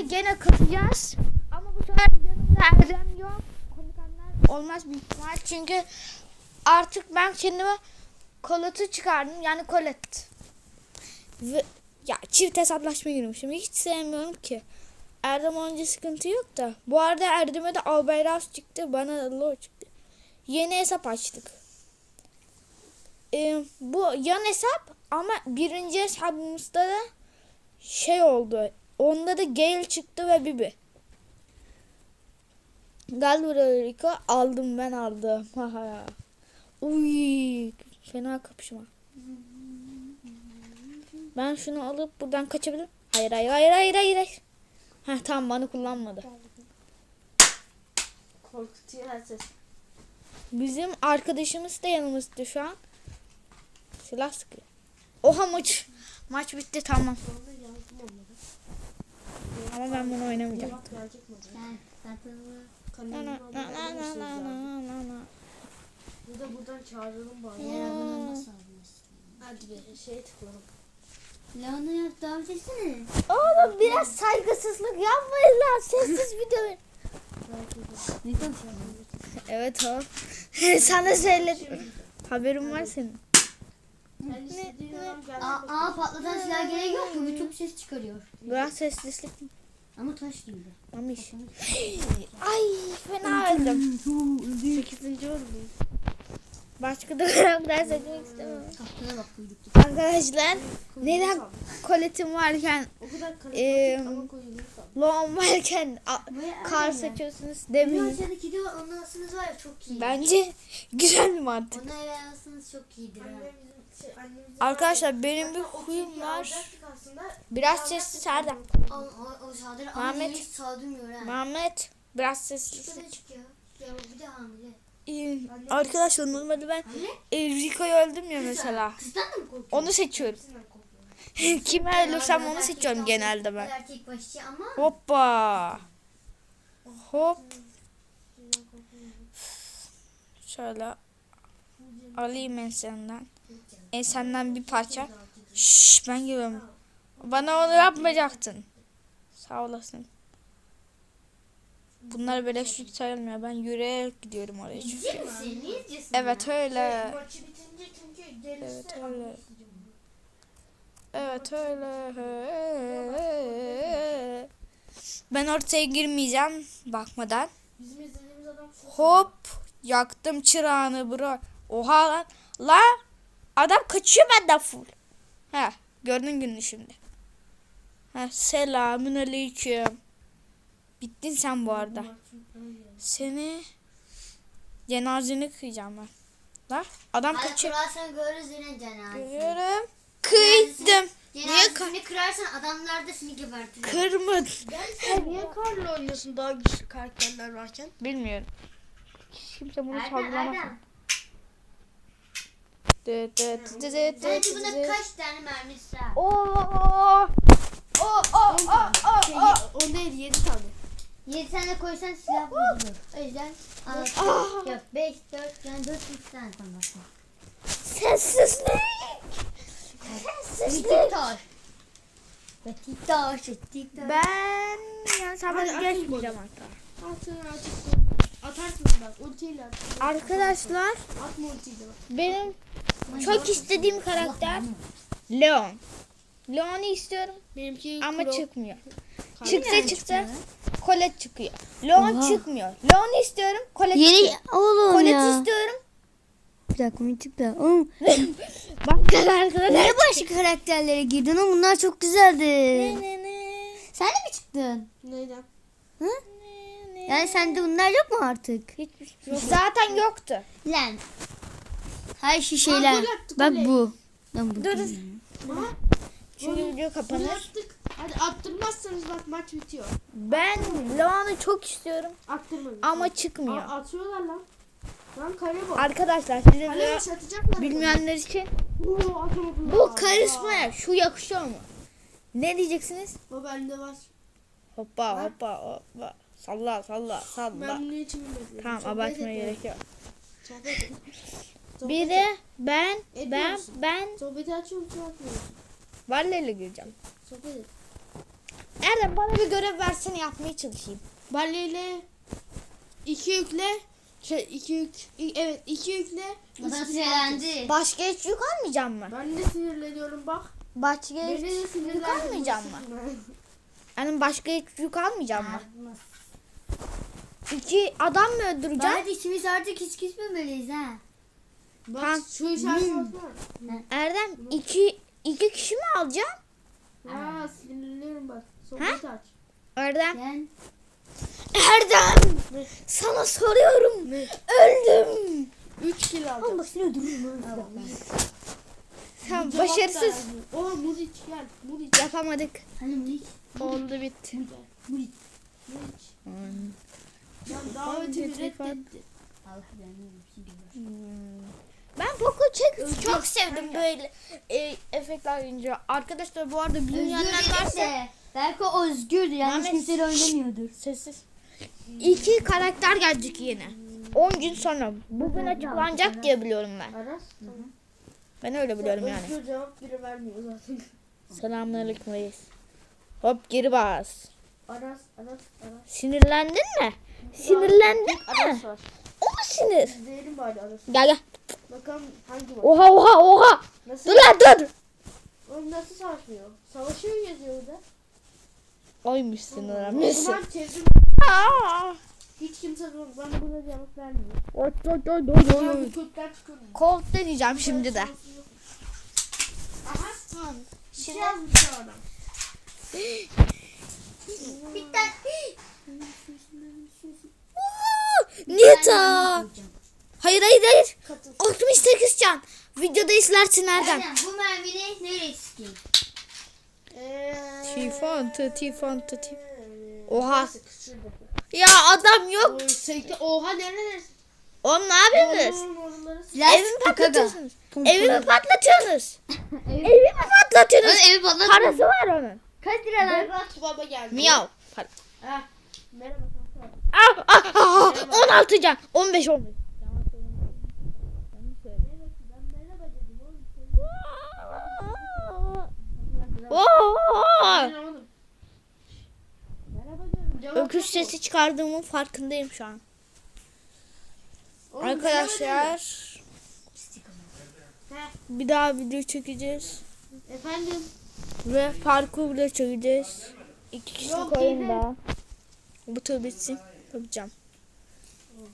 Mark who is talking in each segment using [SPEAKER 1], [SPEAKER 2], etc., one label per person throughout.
[SPEAKER 1] de gene katacağız. Ama bu sefer yanımda Erdem yok. Komik anlar olmaz büyük ihtimal. Çünkü artık ben kendime kolatı çıkardım. Yani kolet. Ve ya çift hesaplaşma girmişim. Hiç sevmiyorum ki. Erdem önce sıkıntı yok da. Bu arada Erdem'e de Albayrak çıktı. Bana Lord çıktı. Yeni hesap açtık. Ee, bu yan hesap ama birinci hesabımızda da şey oldu. Onda da Gale çıktı ve Bibi. Galiba Rico aldım ben aldım. Uy, fena kapışma. Ben şunu alıp buradan kaçabilirim. Hayır hayır hayır hayır hayır. hayır. Heh tamam bana kullanmadı.
[SPEAKER 2] Korkutuyor ses.
[SPEAKER 1] Bizim arkadaşımız da yanımızda şu an. Silah sıkıyor. Oha maç. Maç bitti tamam. Ama ben bunu
[SPEAKER 3] zaten
[SPEAKER 1] Na na na na na na na na.
[SPEAKER 2] Bir de buradan çağıralım bari.
[SPEAKER 3] bunu nasıl almışsın?
[SPEAKER 2] Hadi bir şey tıklayalım.
[SPEAKER 3] Leon'a yap davet etsene.
[SPEAKER 1] Oğlum biraz saygısızlık yapmayın lan. Sessiz video.
[SPEAKER 3] Ne konuşuyorsun?
[SPEAKER 1] Evet o. Sana söyledim. Haberin var senin.
[SPEAKER 3] Aa, aa patlatan silah gerek yok mu? Bu çok ses çıkarıyor.
[SPEAKER 1] Biraz sessizlik.
[SPEAKER 3] Ama taş gibi.
[SPEAKER 1] Mamiş. Ay fena öldüm. Sekizinci oldum. Başka da karakter seçmek istemem. Arkadaşlar neden koletim varken
[SPEAKER 2] da.
[SPEAKER 1] loğum varken a- kar seçiyorsunuz demeyin.
[SPEAKER 3] Kedi var onu alsanız var ya çok iyi.
[SPEAKER 1] Bence güzel bir mantık.
[SPEAKER 3] Onu eve alsanız çok iyidir
[SPEAKER 2] şey,
[SPEAKER 1] Arkadaşlar benim bir huyum var. Biraz
[SPEAKER 3] o sağdır
[SPEAKER 1] Mehmet. Mehmet biraz
[SPEAKER 3] hamile.
[SPEAKER 1] Ee, Arkadaşlar normalde ben e, Rico'yu öldüm ya mesela. Onu seçiyorum. Kime ölürsem onu seçiyorum genelde ben. Hoppa. Hop. Şöyle alayım ensenden. Ensenden bir parça. Şşş ben geliyorum. Bana onu yapmayacaktın. Sağ olasın. Bunlar beleşlik sayılmıyor. Ben yürüyerek gidiyorum oraya çünkü. Evet öyle.
[SPEAKER 2] Gerisi
[SPEAKER 1] Evet, öyle. Evet öyle. Ben ortaya girmeyeceğim bakmadan. Hop yaktım çırağını bro. Oha lan. La adam kaçıyor benden full. He gördün gününü şimdi. Ha selamün aleyküm. Bittin sen bu arada. Seni cenazeni kıyacağım ben. La adam
[SPEAKER 3] Hadi
[SPEAKER 1] kaçıyor.
[SPEAKER 3] kırarsan görürüz yine cenazesini.
[SPEAKER 1] Görüyorum. Kıydım. Niye
[SPEAKER 3] Cenazesini kırarsan adamlar da seni gebertir.
[SPEAKER 1] kırmadım.
[SPEAKER 2] Sen niye Carl'la oynuyorsun daha güçlü karakterler varken?
[SPEAKER 1] Bilmiyorum. Hiç kimse bunu
[SPEAKER 3] Erdem. Erdem.
[SPEAKER 1] Dıt dıt dıt dıt
[SPEAKER 3] Sence buna
[SPEAKER 1] dıt.
[SPEAKER 3] kaç tane mermisi var?
[SPEAKER 1] Oo. Oo oo oo oo.
[SPEAKER 2] Şey, o değil 7 tane.
[SPEAKER 3] 7 tane koysan silah bozulur. O yüzden
[SPEAKER 1] Ah.
[SPEAKER 3] 5, 4, yani 4, 3 tane.
[SPEAKER 1] Sessizlik.
[SPEAKER 3] Ve
[SPEAKER 1] Sessizlik.
[SPEAKER 3] tiktok. Ve tiktok, şu tiktok.
[SPEAKER 1] Ben yani sabah geçmeyeceğim hatta.
[SPEAKER 2] Atın atın. Atarsın bak ultiyle at.
[SPEAKER 1] Arkadaşlar
[SPEAKER 2] Atma ultiyle bak.
[SPEAKER 1] benim çok istediğim karakter Leon. Leon'u istiyorum
[SPEAKER 2] Benimki
[SPEAKER 1] ama
[SPEAKER 2] Crow.
[SPEAKER 1] çıkmıyor. Çıksa çıksa Colette çıkıyor. Leon
[SPEAKER 3] Oha.
[SPEAKER 1] çıkmıyor. Leon'u istiyorum Colette
[SPEAKER 3] Yeni
[SPEAKER 1] çıkıyor.
[SPEAKER 3] oğlum
[SPEAKER 1] Colette
[SPEAKER 3] ya.
[SPEAKER 1] istiyorum.
[SPEAKER 3] Bir dakika mı çıktı? Oğlum,
[SPEAKER 1] Başka karakter.
[SPEAKER 3] niye başka karakterlere girdin oğlum? Bunlar çok güzeldi.
[SPEAKER 1] Ne ne ne.
[SPEAKER 3] Sen de mi çıktın?
[SPEAKER 2] Neyden?
[SPEAKER 3] Hı?
[SPEAKER 1] ne, ne.
[SPEAKER 3] Yani sende bunlar yok mu artık?
[SPEAKER 1] Hiçbir şey yok. Zaten yoktu.
[SPEAKER 3] Lan. Hayır şu şeyler. Bak bu. Lan bu.
[SPEAKER 1] Dur.
[SPEAKER 2] Ha?
[SPEAKER 1] Şimdi video kapanır.
[SPEAKER 2] Hadi attırmazsanız bak maç bitiyor.
[SPEAKER 1] Ben Leon'u çok istiyorum
[SPEAKER 2] Attırmayın.
[SPEAKER 1] ama çıkmıyor.
[SPEAKER 2] Aa, atıyorlar lan. Lan kare bu.
[SPEAKER 1] Arkadaşlar size de bilmeyenler için
[SPEAKER 2] Oo,
[SPEAKER 1] bu
[SPEAKER 2] Aa,
[SPEAKER 1] karizmaya şu yakışıyor mu? Ne diyeceksiniz?
[SPEAKER 2] O bende var.
[SPEAKER 1] Hoppa hoppa hoppa. Salla salla salla.
[SPEAKER 2] Ben bunu için bilmedim.
[SPEAKER 1] Tamam abartmaya gerek yok.
[SPEAKER 2] Sohbet ediyorum. Sohbet
[SPEAKER 1] Bir de ben
[SPEAKER 2] Ediyor
[SPEAKER 1] ben
[SPEAKER 2] musun?
[SPEAKER 1] ben
[SPEAKER 2] Sohbeti açıyor musun açmıyor musun?
[SPEAKER 1] Valle'yle gireceğim.
[SPEAKER 2] Sohbet et.
[SPEAKER 1] Erdem bana bir görev versene yapmaya çalışayım.
[SPEAKER 2] Balleyle iki yükle şey iki yük i- evet iki yükle üç
[SPEAKER 3] sinirlendi.
[SPEAKER 1] Başka hiç yük almayacağım mı?
[SPEAKER 2] Ben de sinirleniyorum bak.
[SPEAKER 1] Başka
[SPEAKER 2] Beni
[SPEAKER 1] hiç
[SPEAKER 2] de
[SPEAKER 1] yük almayacağım mı? Yani başka hiç yük almayacağım mı? İki adam mı öldüreceğim?
[SPEAKER 3] Bence ikimiz artık hiç küsmemeliyiz ha.
[SPEAKER 2] Bak
[SPEAKER 1] Ha.
[SPEAKER 2] şu baksana.
[SPEAKER 1] Erdem iki, iki kişi mi alacağım?
[SPEAKER 2] Ha sinirleniyorum bak. Bir taç.
[SPEAKER 1] Erdem.
[SPEAKER 3] Ben
[SPEAKER 1] Erdem. Sana soruyorum. Öldüm.
[SPEAKER 2] 3 kill alacağım.
[SPEAKER 3] bak seni öldürürüm.
[SPEAKER 1] Tamam başarısız.
[SPEAKER 2] Oo Muriç gel. Muriç.
[SPEAKER 1] Yapamadık.
[SPEAKER 3] Hani Mulik?
[SPEAKER 1] Oldu bitti.
[SPEAKER 3] Mulik.
[SPEAKER 2] Muriç. Ben davetimi reddetti.
[SPEAKER 3] Allah.
[SPEAKER 1] Ben Poco Check çok sevdim böyle e, efektler görünce. Arkadaşlar bu arada bilmeyenler varsa
[SPEAKER 3] Belki özgürdü. Yanlış
[SPEAKER 1] Mehmet-
[SPEAKER 3] kimseyle oynamıyordur.
[SPEAKER 1] sessiz. İki karakter gelecek yine. 10 gün sonra. Bugün açıklanacak diye biliyorum ben.
[SPEAKER 2] Aras.
[SPEAKER 1] Ben öyle biliyorum yani.
[SPEAKER 2] Özgür cevap biri vermiyor zaten.
[SPEAKER 1] Selamünaleyküm reis. Hop geri bas.
[SPEAKER 2] Aras, Aras, Aras.
[SPEAKER 1] Sinirlendin mi? Sinirlendin mi? Sinir?
[SPEAKER 2] İzleyelim bari Aras.
[SPEAKER 1] Gel gel.
[SPEAKER 2] Bakalım hangi var.
[SPEAKER 1] Oha oha oha.
[SPEAKER 2] Nasıl?
[SPEAKER 1] Dur lan dur.
[SPEAKER 2] Oğlum nasıl savaşmıyor? Savaşıyor yazıyor burada.
[SPEAKER 1] Oymuş
[SPEAKER 2] O
[SPEAKER 1] sinirlenmişsin.
[SPEAKER 2] zaman çevrim. Hiç kimse yok. Bana buna cevap vermiyor.
[SPEAKER 1] Oy, oy, oy, oy, oy, oy.
[SPEAKER 2] bu kökten çıkıyorum.
[SPEAKER 1] Colt deneyeceğim şimdi de.
[SPEAKER 2] Aha tamam.
[SPEAKER 1] Şimdi-
[SPEAKER 2] Şimdi yazmış ya adam.
[SPEAKER 3] Bir tane.
[SPEAKER 1] Nita. Hayır hayır hayır.
[SPEAKER 2] Katıl.
[SPEAKER 1] 68 can. Videoda izlersin Erdem.
[SPEAKER 3] Erdem bu mermini nereye sıkayım?
[SPEAKER 2] Eee.
[SPEAKER 1] Tifantı tifantı tif. Oha. Ya adam yok.
[SPEAKER 2] Oha nerede?
[SPEAKER 1] Oğlum ne yapıyorsunuz? Evimi patlatıyorsunuz. Evimi patlatıyorsunuz. Evimi patlatıyorsunuz.
[SPEAKER 3] evi patlat.
[SPEAKER 1] Parası var onun.
[SPEAKER 3] Kaç lira lan?
[SPEAKER 2] Baba geldi.
[SPEAKER 1] Miyav.
[SPEAKER 2] Ha. Merhaba.
[SPEAKER 1] Ah, ah, ah, ah, 16 can. 15 15.
[SPEAKER 2] Ben merhaba dedim oğlum.
[SPEAKER 1] Oo.
[SPEAKER 2] Ben oğlum. Merhaba diyorum. Cevap
[SPEAKER 1] Öküz sesi çıkardığımın farkındayım şu an.
[SPEAKER 2] Oğlum,
[SPEAKER 1] Arkadaşlar bir daha video çekeceğiz.
[SPEAKER 2] Efendim.
[SPEAKER 1] Ve parkur bile çekeceğiz. İki kişilik
[SPEAKER 2] Yok,
[SPEAKER 1] oyun
[SPEAKER 2] değil.
[SPEAKER 1] daha. Bu tur. Yapacağım.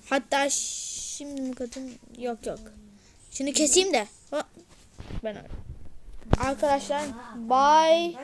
[SPEAKER 1] Hatta şimdi mi kadın? Yok yok. Şimdi keseyim de. Ben. Arkadaşlar bye.